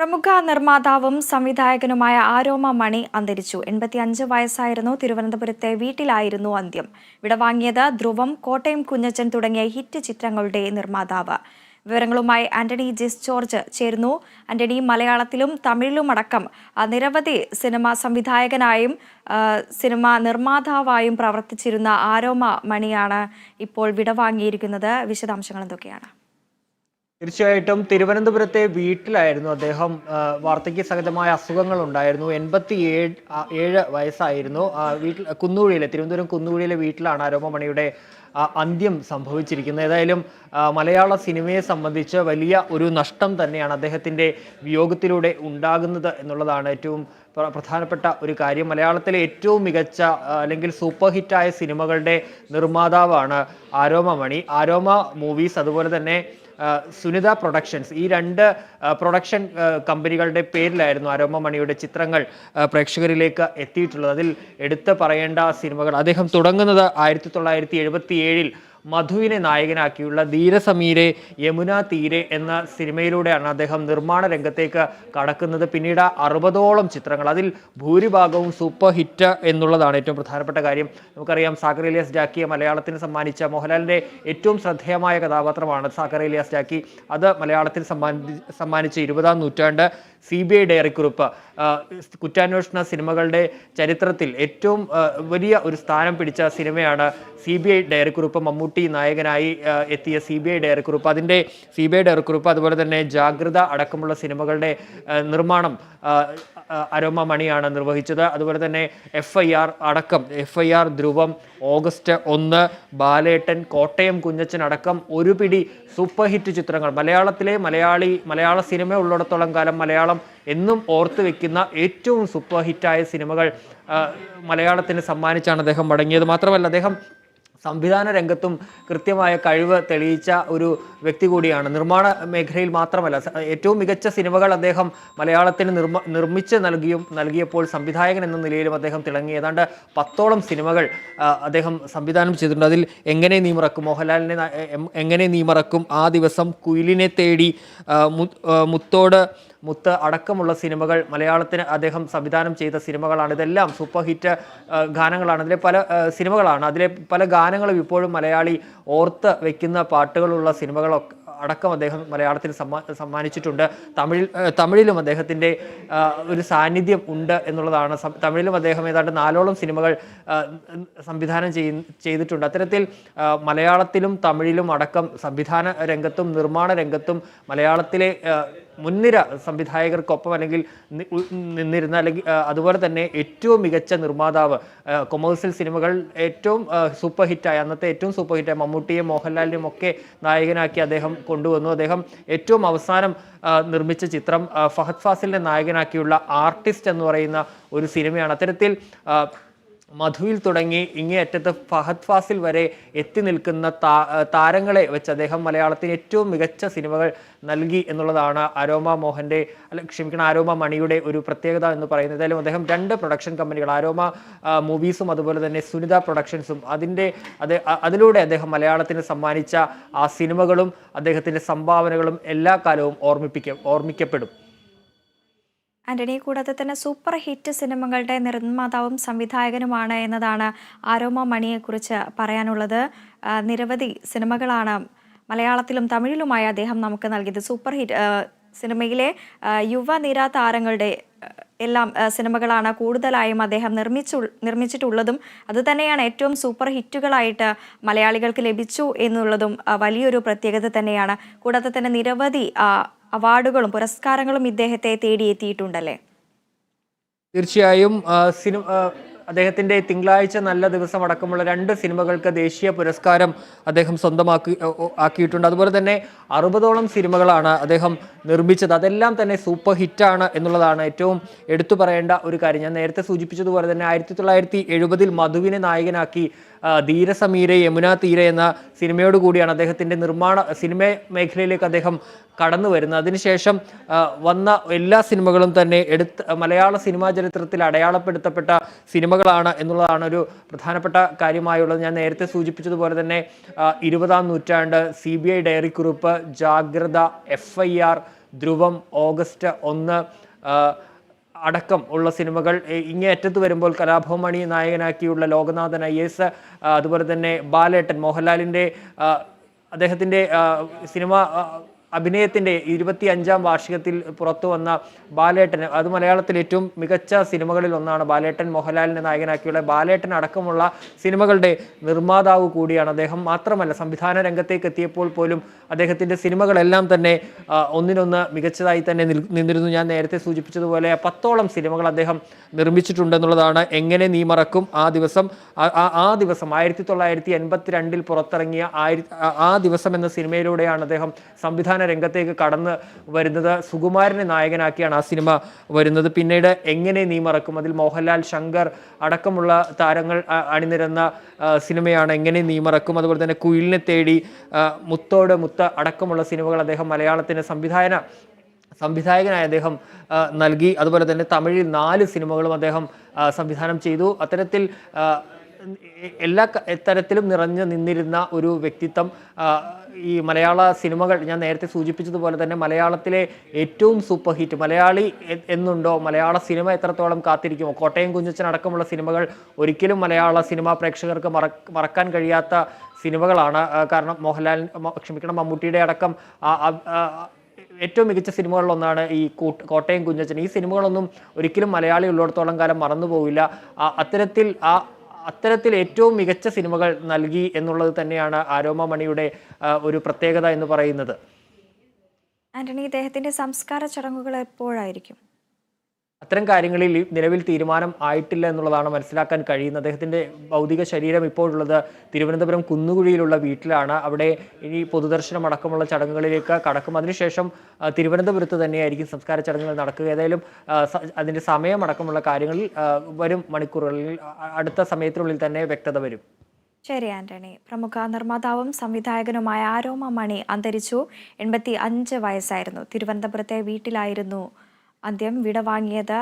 പ്രമുഖ നിർമ്മാതാവും സംവിധായകനുമായ ആരോമ മണി അന്തരിച്ചു. എൺപത്തിയഞ്ച് വയസ്സായിരുന്നു തിരുവനന്തപുരത്തെ വീട്ടിലായിരുന്നു അന്ത്യം. വിടവാങ്ങിയത് ധ്രുവം കോട്ടയം കുഞ്ഞച്ചൻ തുടങ്ങിയ ഹിറ്റ് ചിത്രങ്ങളുടെ നിർമ്മാതാവ്. വിവരങ്ങളുമായി ആന്റണി ജിസ് ജോർജ് ചേരുന്നു. ആന്റണി മലയാളത്തിലും തമിഴിലുമടക്കം നിരവധി സിനിമ സംവിധായകനായും സിനിമ നിർമ്മാതാവായും പ്രവർത്തിച്ചിരുന്ന ആരോമ മണിയാണ് ഇപ്പോൾ വിടവാങ്ങിയിരിക്കുന്നത് വിശദാംശങ്ങൾ എന്തൊക്കെയാണ്? തീർച്ചയായിട്ടും തിരുവനന്തപുരത്തെ വീട്ടിലായിരുന്നു അദ്ദേഹം വാർദ്ധക്യ സഹജമായ അസുഖങ്ങൾ ഉണ്ടായിരുന്നു എൺപത്തി ഏഴ് ഏഴ് വയസ്സായിരുന്നു വീട്ടിൽ കുന്നുകുഴിയിലെ തിരുവനന്തപുരം കുന്നുകുഴിയിലെ വീട്ടിലാണ് അരോമമണിയുടെ ആ, അന്ത്യം സംഭവിച്ചിരിക്കുന്നത്. ഏതായാലും മലയാള സിനിമയെ സംബന്ധിച്ച് വലിയ ഒരു നഷ്ടം തന്നെയാണ് അദ്ദേഹത്തിന്റെ വിയോഗത്തിലൂടെ ഉണ്ടാകുന്നത് എന്നുള്ളതാണ് ഏറ്റവും പ്രധാനപ്പെട്ട ഒരു കാര്യം. മലയാളത്തിലെ ഏറ്റവും മികച്ച അല്ലെങ്കിൽ സൂപ്പർ ഹിറ്റായ സിനിമകളുടെ നിർമ്മാതാവാണ് ആരോമ മണി. ആരോമ മൂവീസ് അതുപോലെ തന്നെ സുനിത പ്രൊഡക്ഷൻസ്. ഈ രണ്ട് പ്രൊഡക്ഷൻ കമ്പനികളുടെ പേരിലായിരുന്നു അരോമ മണിയുടെ ചിത്രങ്ങൾ പ്രേക്ഷകരിലേക്ക് എത്തിയിട്ടുള്ളത്. അതിൽ എടുത്ത് പറയേണ്ട സിനിമകൾ. അദ്ദേഹം തുടങ്ങുന്നത് ആയിരത്തി തൊള്ളായിരത്തി എഴുപത്തി ഏഴിൽ മധുവിനെ നായകനാക്കിയുള്ള ധീരസമീരെ യമുന തീരെ എന്ന സിനിമയിലൂടെയാണ് അദ്ദേഹം നിർമ്മാണ രംഗത്തേക്ക് കടക്കുന്നത്. പിന്നീട് അറുപതോളം ചിത്രങ്ങൾ അതിൽ ഭൂരിഭാഗവും സൂപ്പർ ഹിറ്റ് എന്നുള്ളതാണ് ഏറ്റവും പ്രധാനപ്പെട്ട കാര്യം. നമുക്കറിയാം സാഗർ ഇലിയാസ് ജാക്കിയെ മലയാളത്തിന് സമ്മാനിച്ച മോഹൻലാലിന്റെ ഏറ്റവും ശ്രദ്ധേയമായ കഥാപാത്രമാണ് സാഗർ ഇലിയാസ് ജാക്കി. അത് മലയാളത്തിൽ സമ്മാനി സമ്മാനിച്ച ഇരുപതാം നൂറ്റാണ്ട് സി ബി ഐ ഡയറിക്കുറിപ്പ് കുറ്റാന്വേഷണ സിനിമകളുടെ ചരിത്രത്തിൽ ഏറ്റവും വലിയ ഒരു സ്ഥാനം പിടിച്ച സിനിമയാണ് സി ബി ഐ ഡയറിക്കുറിപ്പ്. മമ്മൂട്ടി നായകനായി എത്തിയ സി ബി ഐ ഡയറിക്കുറിപ്പ്. അതിന്റെ സി ബി ഐ ഡയറിക്കുറിപ്പ് അതുപോലെ തന്നെ ജാഗ്രത അടക്കമുള്ള സിനിമകളുടെ നിർമ്മാണം അരോമ മണിയാണ് നിർവഹിച്ചത്. അതുപോലെ തന്നെ എഫ് ഐ ആർ അടക്കം F I R Dhruvam August ഒന്ന് ബാലേട്ടൻ കോട്ടയം കുഞ്ഞച്ചൻ അടക്കം ഒരു പിടി സൂപ്പർ ഹിറ്റ് ചിത്രങ്ങൾ. മലയാളത്തിലെ മലയാളി മലയാള സിനിമ ഉള്ളിടത്തോളം കാലം മലയാളം എന്നും ഓർത്തു വെക്കുന്ന ഏറ്റവും സൂപ്പർ ഹിറ്റായ സിനിമകൾ മലയാളത്തിന് സമ്മാനിച്ചാണ് അദ്ദേഹം മടങ്ങിയത്. മാത്രമല്ല അദ്ദേഹം സംവിധാന രംഗത്തും കൃത്യമായ കഴിവ് തെളിയിച്ച ഒരു വ്യക്തി കൂടിയാണ്. നിർമ്മാണ മേഖലയിൽ മാത്രമല്ല ഏറ്റവും മികച്ച സിനിമകൾ അദ്ദേഹം മലയാളത്തിന് നിർമ്മ നിർമ്മിച്ച് നൽകിയും നൽകിയപ്പോൾ സംവിധായകൻ എന്ന നിലയിലും അദ്ദേഹം തിളങ്ങി. ഏതാണ്ട് പത്തോളം സിനിമകൾ അദ്ദേഹം സംവിധാനം ചെയ്തിട്ടുണ്ട്. അതിൽ എങ്ങനെ നീ മറക്കും? മോഹൻലാലിനെ എങ്ങനെ നീ മറക്കും? ആ ദിവസം കുയിലിനെ തേടി മുത്തോട് മുത്ത് അടക്കമുള്ള സിനിമകൾ മലയാളത്തിന് അദ്ദേഹം സംവിധാനം ചെയ്ത സിനിമകളാണ്. ഇതെല്ലാം സൂപ്പർ ഹിറ്റ് ഗാനങ്ങളാണ്. അതിലെ പല സിനിമകളാണ്. അതിലെ പല ഗാനങ്ങളും ഇപ്പോഴും മലയാളി ഓർത്ത് വെക്കുന്ന പാട്ടുകളുള്ള സിനിമകളൊക്കെ അടക്കം അദ്ദേഹം മലയാളത്തിൽ സമ്മാ സമ്മാനിച്ചിട്ടുണ്ട്. തമിഴിൽ തമിഴിലും അദ്ദേഹത്തിന്റെ ഒരു സാന്നിധ്യം ഉണ്ട് എന്നുള്ളതാണ്. തമിഴിലും അദ്ദേഹം ഏതാണ്ട് നാലോളം സിനിമകൾ സംവിധാനം ചെയ് ചെയ്തിട്ടുണ്ട്. അത്തരത്തിൽ മലയാളത്തിലും തമിഴിലും അടക്കം സംവിധാന രംഗത്തും നിർമ്മാണ രംഗത്തും മലയാളത്തിലെ മുൻനിര സംവിധായകർക്കൊപ്പം അല്ലെങ്കിൽ നിന്നിരുന്ന അല്ലെങ്കിൽ അതുപോലെ തന്നെ ഏറ്റവും മികച്ച നിർമ്മാതാവ് കൊമേഴ്സ്യൽ സിനിമകൾ ഏറ്റവും സൂപ്പർ ഹിറ്റായ അന്നത്തെ ഏറ്റവും സൂപ്പർ ഹിറ്റായ മമ്മൂട്ടിയെ മോഹൻലാലിനെയും ഒക്കെ നായകനാക്കി അദ്ദേഹം കൊണ്ടുവന്നു. അദ്ദേഹം ഏറ്റവും അവസാനം നിർമ്മിച്ച ചിത്രം ഫഹദ് ഫാസിലിനെ നായകനാക്കിയുള്ള ആർട്ടിസ്റ്റ് എന്ന് പറയുന്ന ഒരു സിനിമയാണ്. അത്തരത്തിൽ മധുവിൽ തുടങ്ങി ഇങ്ങേയറ്റത്ത് ഫഹദ് ഫാസിൽ വരെ എത്തി നിൽക്കുന്ന താരങ്ങളെ വെച്ച് അദ്ദേഹം മലയാളത്തിന് ഏറ്റവും മികച്ച സിനിമകൾ നൽകി എന്നുള്ളതാണ് അരോമ മോഹന്റെ അല്ല ക്ഷമിക്കണം ആരോമ മണിയുടെ ഒരു പ്രത്യേകത എന്ന് പറയുന്നത്. ഏതായാലും അദ്ദേഹം രണ്ട് പ്രൊഡക്ഷൻ കമ്പനികൾ ആരോമ മൂവീസും അതുപോലെ തന്നെ സുനിത പ്രൊഡക്ഷൻസും അതിന്റെ അത് അതിലൂടെ അദ്ദേഹം മലയാളത്തിന് സമ്മാനിച്ച ആ സിനിമകളും അദ്ദേഹത്തിന്റെ സംഭാവനകളും എല്ലാ കാലവും ഓർമ്മിപ്പിക്ക ഓർമ്മിക്കപ്പെടും. ആന്റണി കൂടാതെ തന്നെ സൂപ്പർ ഹിറ്റ് സിനിമകളുടെ നിർമ്മാതാവും സംവിധായകനുമാണ് എന്നതാണ് ആരോമ മണിയെക്കുറിച്ച് പറയാനുള്ളത്. നിരവധി സിനിമകളാണ് മലയാളത്തിലും തമിഴിലുമായി അദ്ദേഹം നമുക്ക് നൽകിയത്. സൂപ്പർ ഹിറ്റ് സിനിമയിലെ യുവ യുവനിര താരങ്ങളുടെ എല്ലാം സിനിമകളാണ് കൂടുതലായും അദ്ദേഹം നിർമ്മിച്ചു നിർമ്മിച്ചിട്ടുള്ളതും അതുതന്നെയാണ് ഏറ്റവും സൂപ്പർ ഹിറ്റുകളായിട്ട് മലയാളികൾക്ക് ലഭിച്ചു എന്നുള്ളതും വലിയൊരു പ്രത്യേകത തന്നെയാണ്. കൂടാതെ തന്നെ നിരവധി അവാർഡുകളും പുരസ്കാരങ്ങളും ഇദ്ദേഹത്തെ തേടിയെത്തിയിട്ടുണ്ടല്ലേ? തീർച്ചയായും സിനിമ അദ്ദേഹത്തിന്റെ തിങ്കളാഴ്ച നല്ല ദിവസം അടക്കമുള്ള രണ്ട് സിനിമകൾക്ക് ദേശീയ പുരസ്കാരം അദ്ദേഹം സ്വന്തമാക്കി ആക്കിയിട്ടുണ്ട്. അതുപോലെ തന്നെ അറുപതോളം സിനിമകളാണ് അദ്ദേഹം നിർമ്മിച്ചത്. അതെല്ലാം തന്നെ സൂപ്പർ ഹിറ്റാണ് എന്നുള്ളതാണ് ഏറ്റവും എടുത്തു പറയേണ്ട ഒരു കാര്യം. ഞാൻ നേരത്തെ സൂചിപ്പിച്ചതുപോലെ തന്നെ ആയിരത്തി തൊള്ളായിരത്തി എഴുപതിൽ മധുവിനെ നായകനാക്കി ധീരസമീരെ യമുന തീര എന്ന സിനിമയോട് കൂടിയാണ് അദ്ദേഹത്തിന്റെ നിർമ്മാണ സിനിമ മേഖലയിലേക്ക് അദ്ദേഹം കടന്നു വരുന്നത്. അതിനുശേഷം വന്ന എല്ലാ സിനിമകളും തന്നെ എടുത്ത് മലയാള സിനിമാ ചരിത്രത്തിൽ അടയാളപ്പെടുത്തപ്പെട്ട സിനിമകളാണ് എന്നുള്ളതാണ് ഒരു പ്രധാനപ്പെട്ട കാര്യമായുള്ളത്. ഞാൻ നേരത്തെ സൂചിപ്പിച്ചതുപോലെ തന്നെ ഇരുപതാം നൂറ്റാണ്ട് സി ബി ഐ ഡയറി കുറിപ്പ് Jagratha F I R Dhruvam August ഒന്ന് അടക്കം ഉള്ള സിനിമകൾ ഇങ്ങേയറ്റത്ത് വരുമ്പോൾ കലാഭവമണി നായകനാക്കിയുള്ള ലോകനാഥൻ ഐ എസ് അതുപോലെ തന്നെ ബാലേട്ടൻ മോഹൻലാലിന്റെ അദ്ദേഹത്തിന്റെ സിനിമ അഭിനയത്തിന്റെ ഇരുപത്തി അഞ്ചാം വാർഷികത്തിൽ പുറത്തു വന്ന ബാലേട്ടൻ അത് മലയാളത്തിൽ ഏറ്റവും മികച്ച സിനിമകളിൽ ഒന്നാണ്. ബാലേട്ടൻ മോഹൻലാലിനെ നായകനാക്കിയുള്ള ബാലേട്ടൻ അടക്കമുള്ള സിനിമകളുടെ നിർമ്മാതാവ് കൂടിയാണ് അദ്ദേഹം. മാത്രമല്ല സംവിധാന രംഗത്തേക്ക് എത്തിയപ്പോൾ പോലും അദ്ദേഹത്തിന്റെ സിനിമകളെല്ലാം തന്നെ ഒന്നിനൊന്ന് മികച്ചതായി തന്നെ നിന്നിരുന്നു. ഞാൻ നേരത്തെ സൂചിപ്പിച്ചതുപോലെ പത്തോളം സിനിമകൾ അദ്ദേഹം നിർമ്മിച്ചിട്ടുണ്ടെന്നുള്ളതാണ്. എങ്ങനെ നീ മറക്കും? ആ ദിവസം ആ- ദിവസം ആയിരത്തി തൊള്ളായിരത്തി എൺപത്തി രണ്ടിൽ പുറത്തിറങ്ങിയ ആ ദിവസം എന്ന സിനിമയിലൂടെയാണ് അദ്ദേഹം സംവിധാന രംഗത്തേക്ക് കടന്ന് വരുന്നത് സുകുമാരനെ നായകനാക്കിയാണ് ആ സിനിമ വരുന്നത്. പിന്നീട് എങ്ങനെ നീ മറക്കും? അതിൽ മോഹൻലാൽ ശങ്കർ അടക്കമുള്ള താരങ്ങൾ അണിനിരന്ന സിനിമയാണ് എങ്ങനെ നീ മറക്കും? അതുപോലെ തന്നെ കുയിലിനെ തേടി മുത്തോട് മുത്ത അടക്കമുള്ള സിനിമകൾ അദ്ദേഹം മലയാളത്തിന് സംവിധാന സംവിധായകനായ അദ്ദേഹം നൽകി. അതുപോലെ തന്നെ തമിഴിൽ നാല് സിനിമകളും അദ്ദേഹം സംവിധാനം ചെയ്തു. അത്തരത്തിൽ എല്ലാ തരത്തിലും നിറഞ്ഞു നിന്നിരുന്ന ഒരു വ്യക്തിത്വം ഈ മലയാള സിനിമകൾ ഞാൻ നേരത്തെ സൂചിപ്പിച്ചതുപോലെ തന്നെ മലയാളത്തിലെ ഏറ്റവും സൂപ്പർ ഹിറ്റ് മലയാളി എന്നുണ്ടോ മലയാള സിനിമ എത്രത്തോളം കാത്തിരിക്കുമോ? കോട്ടയം കുഞ്ഞച്ചൻ അടക്കമുള്ള സിനിമകൾ ഒരിക്കലും മലയാള സിനിമാ പ്രേക്ഷകർക്ക് മറക്കാൻ കഴിയാത്ത സിനിമകളാണ്. കാരണം മോഹൻലാൽ ക്ഷമിക്കണം മമ്മൂട്ടിയുടെ അടക്കം ഏറ്റവും മികച്ച സിനിമകളിലൊന്നാണ് ഈ കൂട്ട് കോട്ടയം കുഞ്ഞച്ചൻ. ഈ സിനിമകളൊന്നും ഒരിക്കലും മലയാളി ഉള്ളിടത്തോളം കാലം മറന്നു പോവില്ല അത്തരത്തിൽ ആ അത്തരത്തിൽ ഏറ്റവും മികച്ച സിനിമകൾ നൽകി എന്നുള്ളത് തന്നെയാണ് ആരോമ മണിയുടെ ഒരു പ്രത്യേകത എന്ന് പറയുന്നത്. ആന്റണി ഇദ്ദേഹത്തിന്റെ സംസ്കാര ചടങ്ങുകൾ എപ്പോഴായിരിക്കും? അത്തരം കാര്യങ്ങളിൽ നിലവിൽ തീരുമാനം ആയിട്ടില്ല എന്നുള്ളതാണ് മനസ്സിലാക്കാൻ കഴിയുന്നത്. അദ്ദേഹത്തിന്റെ ഭൗതിക ശരീരം ഇപ്പോഴുള്ളത് തിരുവനന്തപുരം കുന്നുകുഴിയിലുള്ള വീട്ടിലാണ്. അവിടെ ഇനി പൊതുദർശനം അടക്കമുള്ള ചടങ്ങുകളിലേക്ക് കടക്കും. അതിനുശേഷം തിരുവനന്തപുരത്ത് തന്നെയായിരിക്കും സംസ്കാര ചടങ്ങുകൾ നടക്കുക. ഏതായാലും അതിന്റെ സമയമടക്കമുള്ള കാര്യങ്ങളിൽ വരും മണിക്കൂറുകളിൽ അടുത്ത സമയത്തിനുള്ളിൽ തന്നെ വ്യക്തത വരും. ശരി ആന്റണി. പ്രമുഖ നിർമ്മാതാവും സംവിധായകനുമായ ആരോമ മണി അന്തരിച്ചു. എൺപത്തി അഞ്ച് വയസ്സായിരുന്നു. തിരുവനന്തപുരത്തെ വീട്ടിലായിരുന്നു. അന്ത്യം വിടവാങ്ങിയത്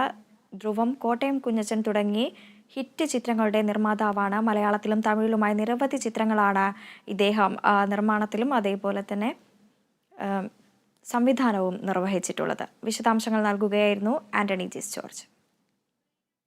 ധ്രുവം കോട്ടയം കുഞ്ഞച്ചൻ തുടങ്ങി ഹിറ്റ് ചിത്രങ്ങളുടെ നിർമ്മാതാവാണ്. മലയാളത്തിലും തമിഴിലുമായി നിരവധി ചിത്രങ്ങളാണ് ഇദ്ദേഹം നിർമ്മാണത്തിലും അതേപോലെ തന്നെ സംവിധാനവും നിർവഹിച്ചിട്ടുള്ളത്. വിശദാംശങ്ങൾ നൽകുകയായിരുന്നു ആന്റണി ജിസ് ജോർജ്.